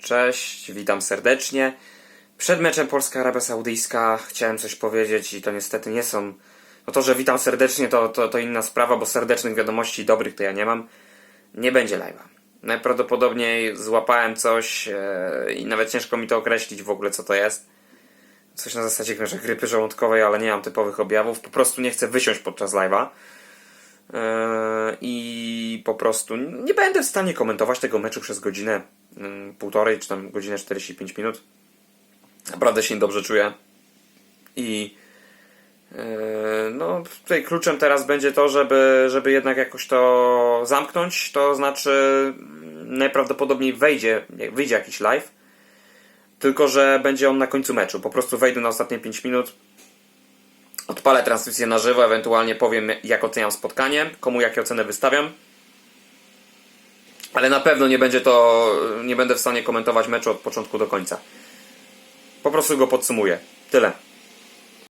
Cześć, witam serdecznie. Przed meczem Polska-Arabia Saudyjska chciałem coś powiedzieć i to niestety nie są... No to, że witam serdecznie to, to, to inna sprawa, bo serdecznych wiadomości dobrych to ja nie mam. Nie będzie live'a. Najprawdopodobniej złapałem coś e, i nawet ciężko mi to określić w ogóle co to jest. Coś na zasadzie że grypy żołądkowej, ale nie mam typowych objawów. Po prostu nie chcę wysiąść podczas live'a. Yy, i po prostu nie będę w stanie komentować tego meczu przez godzinę, yy, półtorej czy tam godzinę 45 minut. Naprawdę się dobrze czuję. I yy, no, tutaj kluczem teraz będzie to, żeby, żeby jednak jakoś to zamknąć. To znaczy, mm, najprawdopodobniej wejdzie, wyjdzie jakiś live. Tylko, że będzie on na końcu meczu. Po prostu wejdę na ostatnie 5 minut, Odpalę transmisję na żywo, ewentualnie powiem jak oceniam spotkanie, komu jakie oceny wystawiam. Ale na pewno nie będzie to, nie będę w stanie komentować meczu od początku do końca. Po prostu go podsumuję. Tyle.